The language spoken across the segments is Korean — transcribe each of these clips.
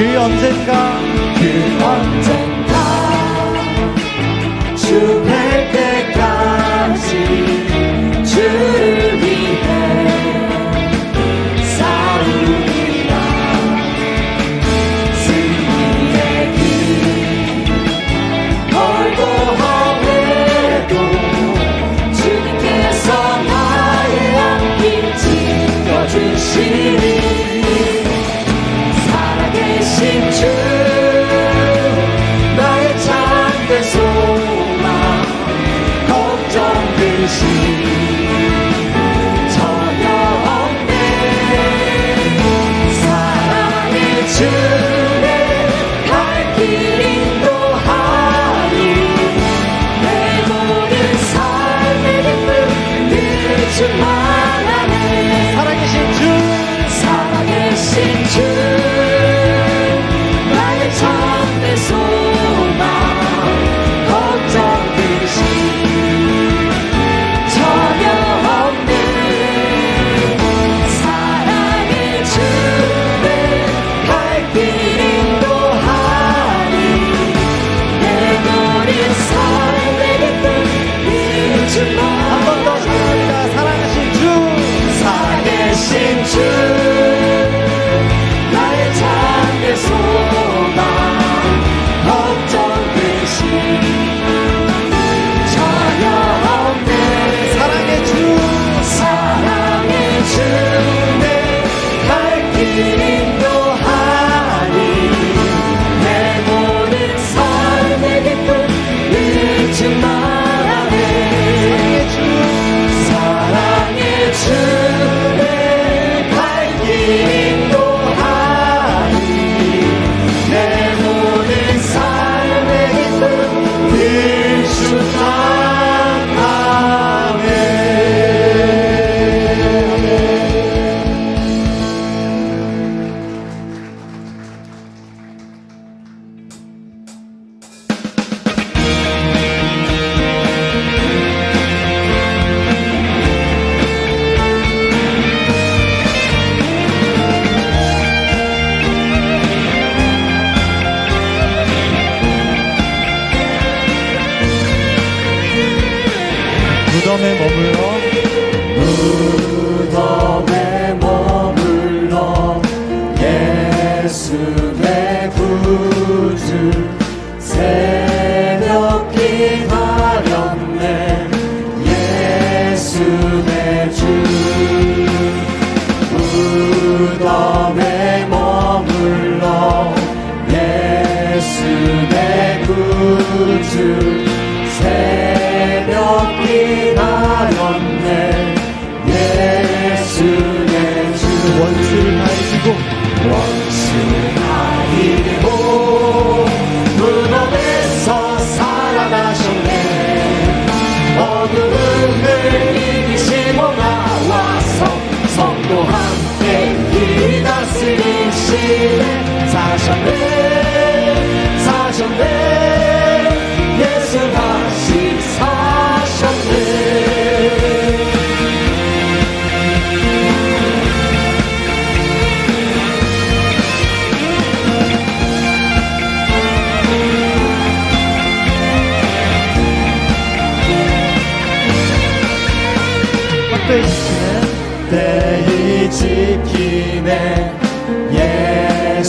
그 언젠가 그 언젠가 주뵐 때까지 주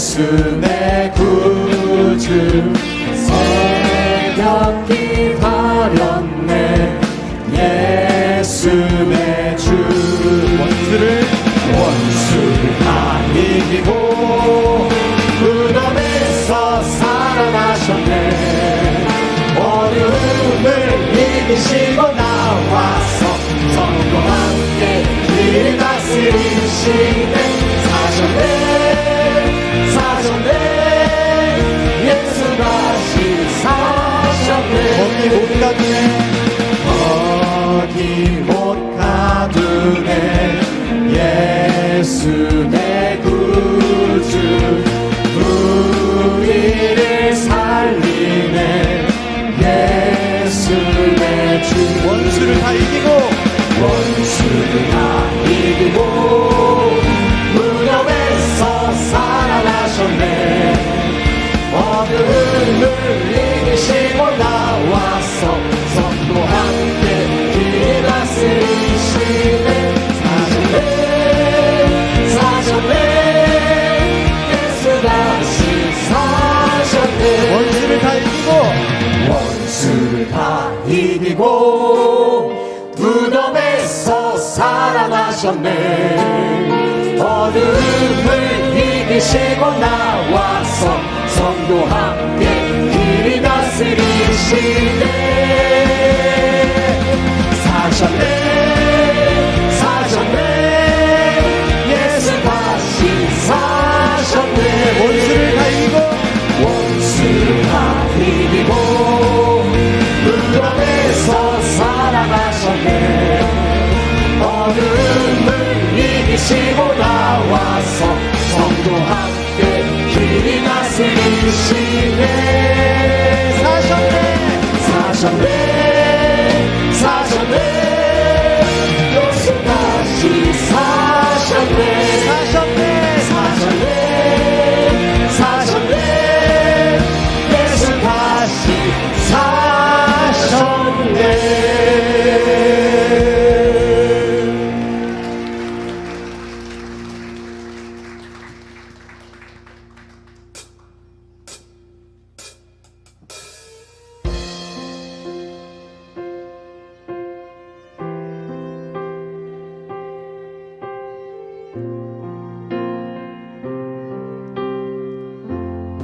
예수 내 구주. 새벽 기다렸네. 예수 내 주. 원수를 원수를 다 이기고 무덤에서 살아나셨네. 어려움을 이기시고 나와서 성도 함께 길 다스리시네 어디 못 가두네. 예수 내 구주 우리를 살리네. 예수 내 주. 원수를 다 이기고 원수를 다 이기고 살아나셨네. 어둠을 이기시고 나와서 성도 함께 길이 다스리시네. 사셨네 사셨네. 사셨네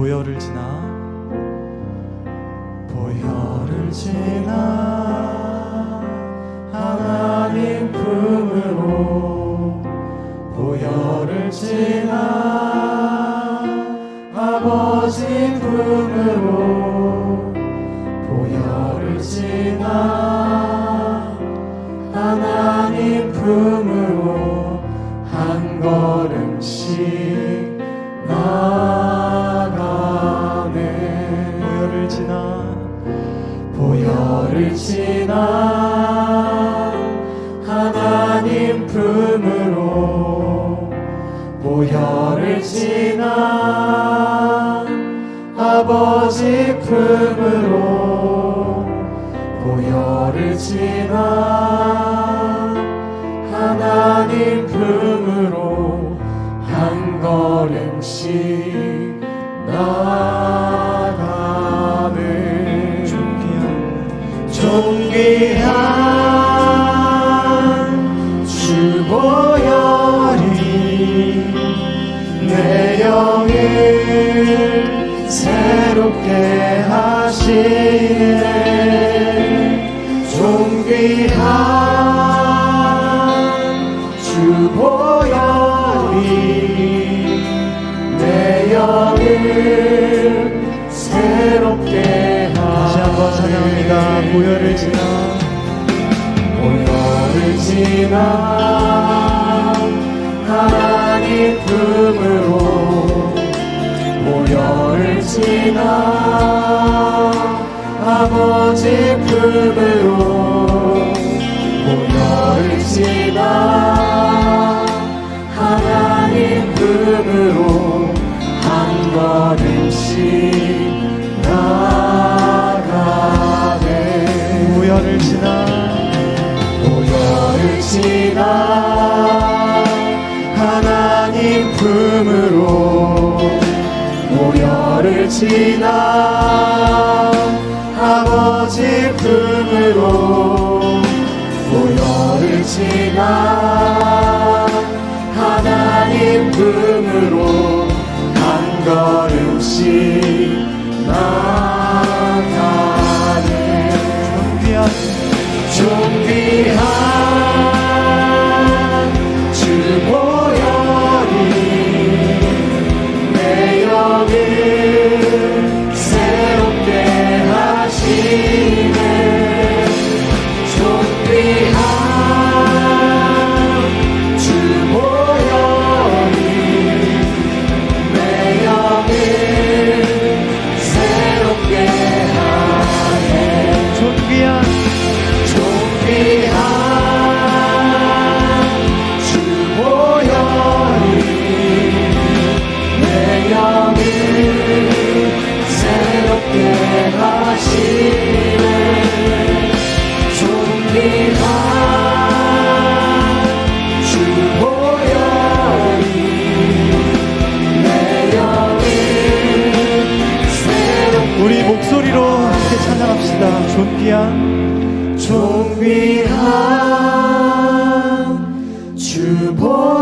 보혈을 지나? 보혈을 지나? 하나님 품으로 보혈을 지나? 아버지 품으로 지나 아버지 품으로 보혈을 지나 하나님 품으로 한 걸음씩 나가네 존귀한 존귀한 존귀한 주 보혈이 내 영을 새롭게 다시 바르다, 보혈을 지나. 보혈을 지나 하나님 품으로 보혈을 지나 아버지 품으로 보혈을 지나 하나님 품으로 한 걸음씩 나가네. 보혈을 지나 보혈을 지나 하나님 품으로 보혈을 지나 아버지 품으로 보혈을 지나 하나님 품으로 한 걸음씩 존귀한 주보